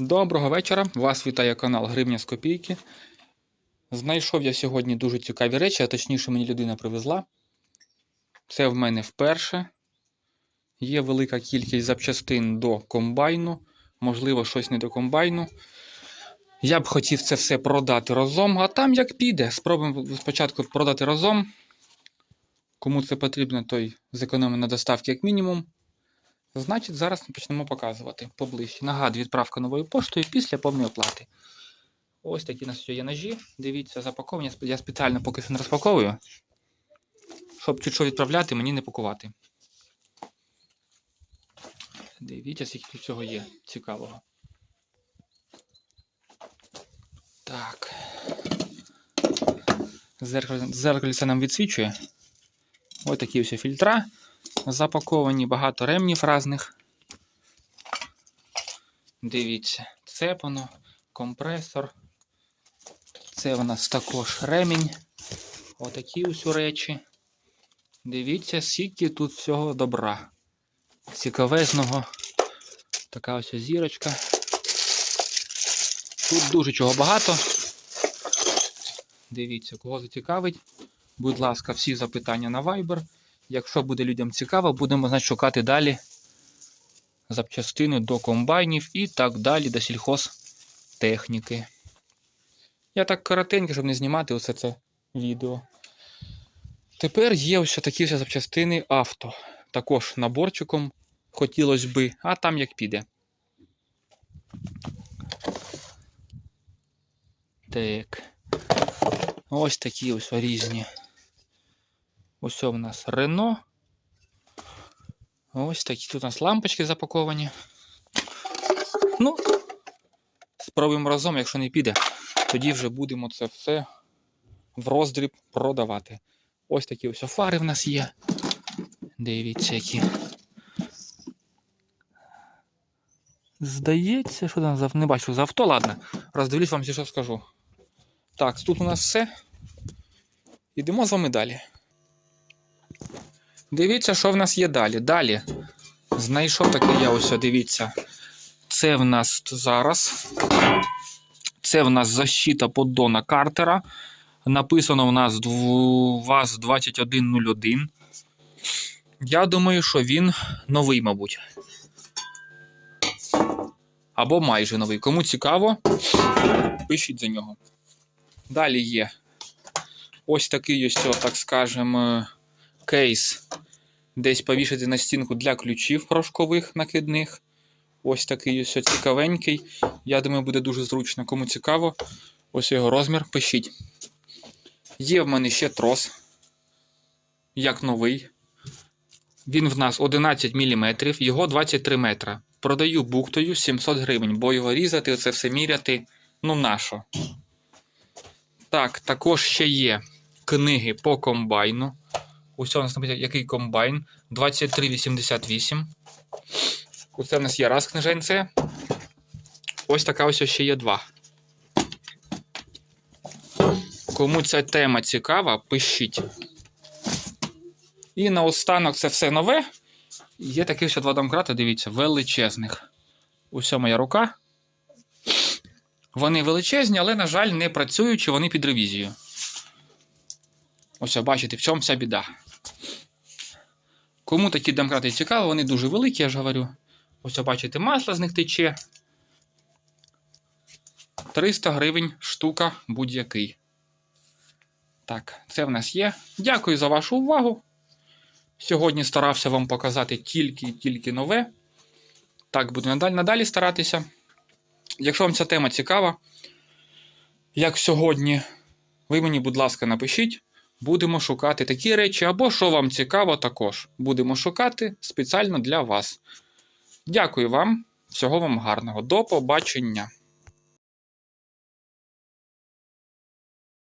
Доброго вечора! Вас вітає канал Гривня з Копійки. Знайшов я сьогодні дуже цікаві речі, а точніше мені людина привезла. Це в мене вперше. Є велика кількість запчастин до комбайну, можливо, щось не до комбайну. Я б хотів це все продати разом, а там як піде. Спробуємо спочатку продати разом. Кому це потрібно, той зекономить на доставці як мінімум. Значить, зараз ми почнемо показувати поближче. Нагадую, відправка новою поштою після повної оплати. Ось такі у нас є ножі. Дивіться, запаковані. Я спеціально поки що не розпаковую, щоб чуть що відправляти, мені не пакувати. Дивіться, скільки тут всього є цікавого. Так. Зеркальце нам відсвічує. Ось такі ось фільтра запаковані, багато ремнів різних. Дивіться, цепано, компресор. Це у нас також ремінь. Отакі ось речі. Дивіться, скільки тут всього добра. Цікавезного. Така ось зірочка. Тут дуже чого багато. Дивіться, кого зацікавить. Будь ласка, всі запитання на Viber. Якщо буде людям цікаво, будемо значить, шукати далі запчастини до комбайнів і так далі до сільхозтехніки. Я так коротенько, щоб не знімати усе це відео. Тепер є ось такі ось запчастини авто. Також наборчиком хотілося би, а там як піде. Так. Ось такі ось різні. Ось у нас Рено. Ось такі тут у нас лампочки запаковані. Ну, спробуємо разом, якщо не піде, тоді вже будемо це все в роздріб продавати. Ось такі ось фари в нас є. Дивіться, які. Здається, що там не бачу за авто, ладно. Роздивлюсь вам, що скажу. Так, тут у нас все. Йдемо з вами далі. Дивіться, що в нас є далі. Далі. Знайшов такий я ось, дивіться. Це в нас зараз. Це в нас защита поддона Картера. Написано в нас ВАЗ 2101. Я думаю, що він новий, мабуть. Або майже новий. Кому цікаво, пишіть за нього. Далі є ось такий ось, так скажемо, кейс десь повішати на стінку для ключів порошкових накидних. Ось такий ось цікавенький. Я думаю, буде дуже зручно. Кому цікаво, ось його розмір, пишіть. Є в мене ще трос, як новий. Він в нас 11 мм, його 23 метра. Продаю буктою 700 гривень, бо його різати, оце все міряти, ну нащо. Так, також ще є книги по комбайну. Ось у нас написано, який комбайн 2388. Оце в нас є раз книженце. Ось така ось ще є два. Кому ця тема цікава, пишіть. І наостанок це все нове. Є таких ще два домкрати, дивіться, величезних. Ось моя рука. Вони величезні, але, на жаль, не працюючі, вони під ревізією. Ось, бачите, в чому вся біда. Кому такі домкрати цікаво, вони дуже великі, я ж говорю. Ось, бачите, масло з них тече. 300 гривень штука будь-який. Так, це в нас є. Дякую за вашу увагу. Сьогодні старався вам показати тільки-тільки нове. Так, буду надалі, надалі старатися. Якщо вам ця тема цікава, як сьогодні, ви мені, будь ласка, напишіть. Будемо шукати такі речі, або що вам цікаво, також будемо шукати спеціально для вас. Дякую вам, всього вам гарного. До побачення!